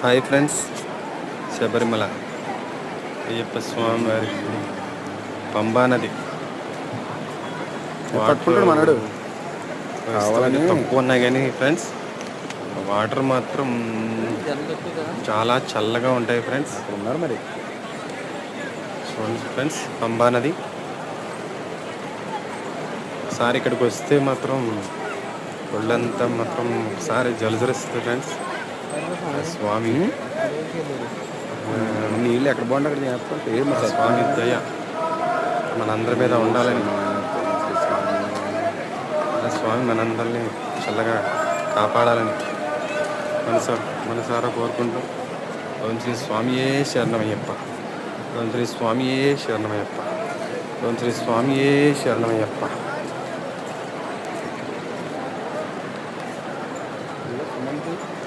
Hi friends Sabarimala Ayyappa Swamy వారి. పంబా నది. మనడు. తక్కువ ఉన్నాయి కానీ ఫ్రెండ్స్ వాటర్ మాత్రం చాలా చల్లగా ఉంటాయి ఫ్రెండ్స్. ఉన్నారు మరి. చూడండి ఫ్రెండ్స్ పంబా నది. ఒకసారి ఇక్కడికి వస్తే మాత్రం ఒళ్ళంతా మాత్రం ఒకసారి జలజరిస్తుంది ఫ్రెండ్స్. స్వామి. నీళ్ళు ఎక్కడ బాగుంటే అక్కడ చేస్తాం పేరు స్వామి దయ మనందరి మీద ఉండాలని. స్వామి మనందరినీ చల్లగా కాపాడాలని మనస మనసారా కోరుకుంటాం ఓం శ్రీ స్వామియే శరణమయ్యప్ప. ఓం శ్రీ స్వామియే శరణమయ్యప్ప. ఓం శ్రీ స్వామియే శరణమయ్యప్ప. Thank you.